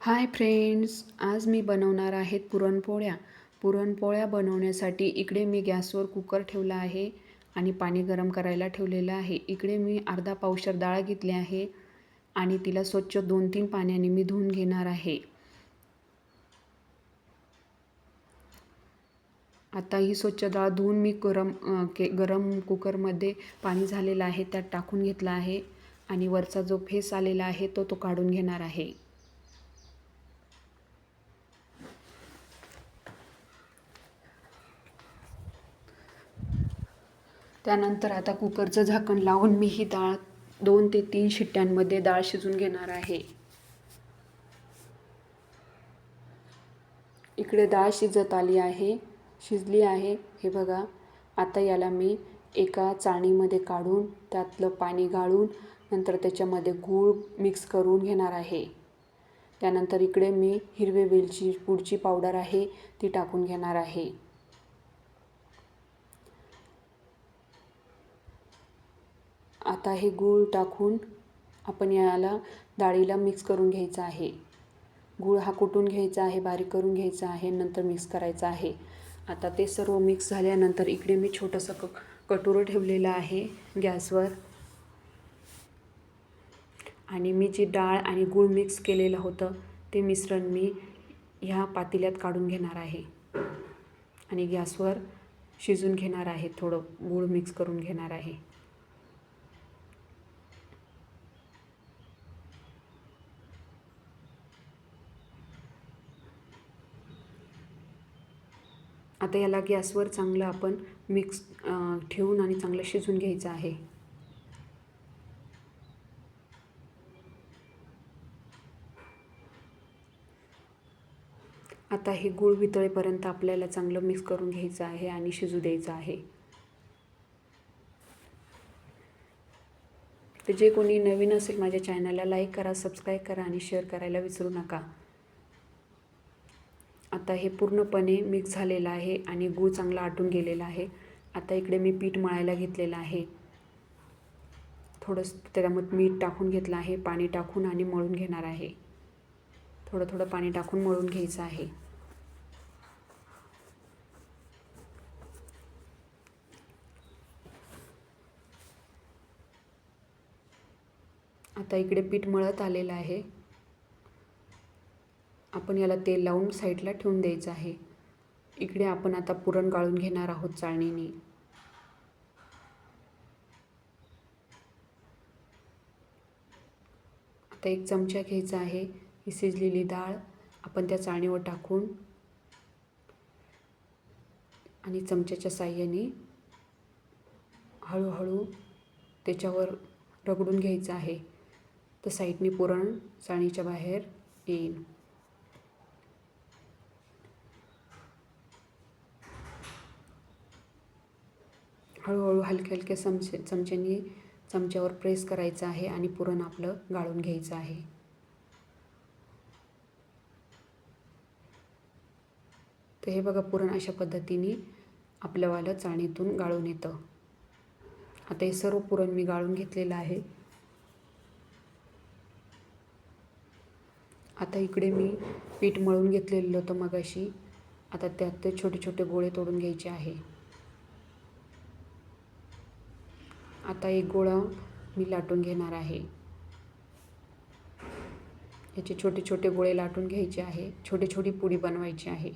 Hi friends आज मी बनवणार आहेत पुरणपोळ्या. पुरणपोळ्या बनवण्यासाठी इकडे मी गॅसवर कुकर ठेवला आहे आणि पाणी गरम करायला ठेवलेलं आहे. इकडे मी अर्धा पावशर डाळ घेतली आहे आणि तिला स्वच्छ दोन तीन पाण्याने मी धुवून घेणार आहे. आता ही स्वच्छ डाळ धुवून मी गरम के गरम कुकरमध्ये पाणी झालेलं आहे त्यात टाकून घेतलं आहे आणि वरचा जो फेस आलेला आहे तो तो काढून घेणार आहे. त्यानंतर आता कुकरचं झाकण लावून मी ही डाळ दोन ते तीन शिट्ट्यांमध्ये डाळ शिजून घेणार आहे. इकडे डाळ शिजत आली आहे शिजली आहे. हे बघा आता याला मी एका चाळणीमध्ये काढून त्यातलं पाणी गाळून नंतर त्याच्यामध्ये गूळ मिक्स करून घेणार आहे. त्यानंतर इकडे मी हिरवे वेलची पुडची पावडर आहे ती टाकून घेणार आहे. आता हे गूळ टाकून आपण याला डाळीला मिक्स करून घ्यायचं आहे. गूळ हा कुटून घ्यायचा आहे बारीक करून घ्यायचा आहे नंतर मिक्स करायचा आहे. आता ते सर्व मिक्स झाल्यानंतर इकडे मी छोटंसं क कटोरं ठेवलेलं आहे गॅसवर. आणि मी जी डाळ आणि गूळ मिक्स केलेलं होतं ते मिश्रण मी ह्या पातेल्यात काढून घेणार आहे. आणि गॅसवर शिजून घेणार आहे थोडं गूळ मिक्स करून घेणार आहे. आता याला गॅसवर चांगलं आपण मिक्स ठेवून आणि चांगलं शिजून घ्यायचं आहे. आता हे गूळ वितळेपर्यंत आपल्याला चांगलं मिक्स करून घ्यायचं आहे आणि शिजू द्यायचं आहे. तर जे कोणी नवीन असेल माझ्या चॅनलला लाईक करा सबस्क्राईब करा आणि शेअर करायला विसरू नका. आता हे पूर्णपणे मिक्स झालेलं आहे आणि गूळ चांगला आटून गेलेला आहे. आता इकडे मी पीठ मळायला घेतलेलं आहे. थोडंसं त्याच्यामध्ये मीठ टाकून घेतलं आहे. पाणी टाकून आणि मळून घेणार आहे. थोडं थोडं पाणी टाकून मळून घ्यायचं आहे. आता इकडे पीठ मळत आलेलं आहे. आपण याला तेल लावून साईडला ठेवून द्यायचं आहे. इकडे आपण आता पुरण गाळून घेणार आहोत चाळणीने. आता एक चमचा घ्यायचा आहे ही शिजलेली डाळ. आपण त्या चाळणीवर टाकून आणि चमच्याच्या साह्याने हळूहळू त्याच्यावर रगडून घ्यायचं आहे. तर साईडने पुरण चाळणीच्या बाहेर येईल हळूहळू हलक्या हलक्या चमचे चमच्याने चमच्यावर प्रेस करायचं आहे आणि पुरण आपलं गाळून घ्यायचं आहे. तर हे बघा पुरण अशा पद्धतीने आपल्यावालं चाळणीतून गाळून येतं. आता हे सर्व पुरण मी गाळून घेतलेलं आहे. आता इकडे मी पीठ मळून घेतलेलं होतं मगाशी. आता त्यात ते छोटे छोटे गोळे तोडून घ्यायचे आहे. आता एक गोळा मी लाटून घेणार आहे. याचे छोटे छोटे गोळे लाटून घ्यायचे आहे. छोटी छोटी पुडी बनवायची आहे.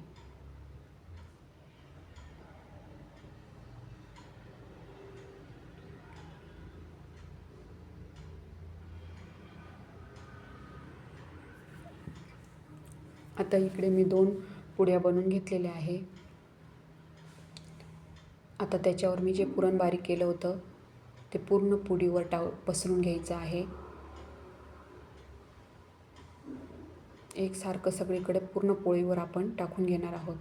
आता इकडे मी दोन पुड्या बनवून घेतलेल्या आहे. आता त्याच्यावर मी जे पुरण बारीक केलं होतं ते पूर्ण पुडीवर टाव पसरून घ्यायचं आहे. एकसारखं सगळीकडे पूर्ण पोळीवर आपण टाकून घेणार आहोत.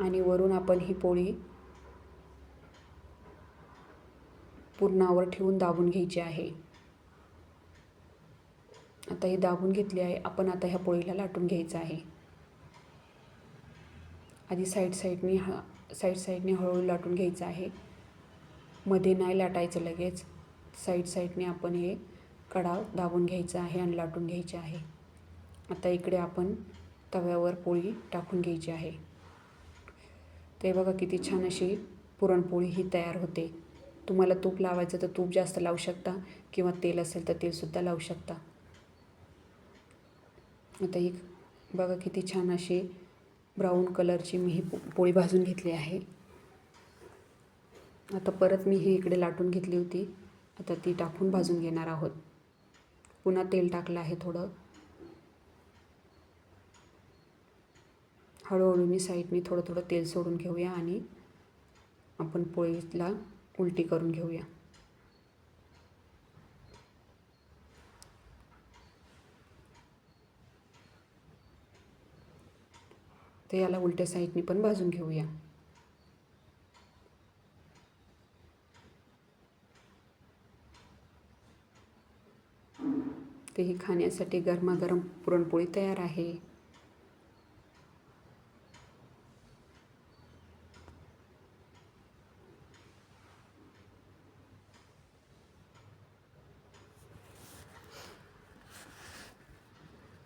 आणि वरून आपण ही पोळी पूर्णावर ठेवून दाबून घ्यायची आहे. आता ही दाबून घेतली आहे. आपण आता ह्या पोळीला लाटून घ्यायचं आहे. आधी साईड साईडने ह साईड साईडने हळूहळू लाटून घ्यायचं आहे. मध्ये नाही लाटायचं लगेच. साईड साईडने आपण हे कडा दाबून घ्यायचा आहे आणि लाटून घ्यायचे आहे. आता इकडे आपण तव्यावर पोळी टाकून घ्यायची आहे. ते बघा किती छान अशी पुरणपोळी ही तयार होते. तुम्हाला तूप लावायचं तर तूप जास्त लावू शकता किंवा तेल असेल तर तेलसुद्धा लावू शकता. आता ही बघा किती छान अशी ब्राऊन कलरची मी ही पो- पोळी भाजून घेतली आहे. आता परत मी ही इकडे लाटून घेतली होती. आता ती टाकून भाजून घेणार आहोत. पुन्हा तेल टाकलं आहे थोडं. हळूहळू मी साईडने थोडं थोडं तेल सोडून घेऊया आणि आपण पोळीला उलटी करून घेऊया. तर याला उलट्या साईडने पण भाजून घेऊया. ते ही खाण्यासाठी गरमागरम पुरणपोळी तयार आहे.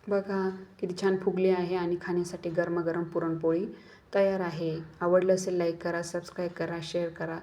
बघा किती छान फुगली आहे आणि खाण्यासाठी गरमागरम पुरणपोळी तयार आहे. आवडलं असेल लाईक करा सबस्क्राईब करा शेअर करा.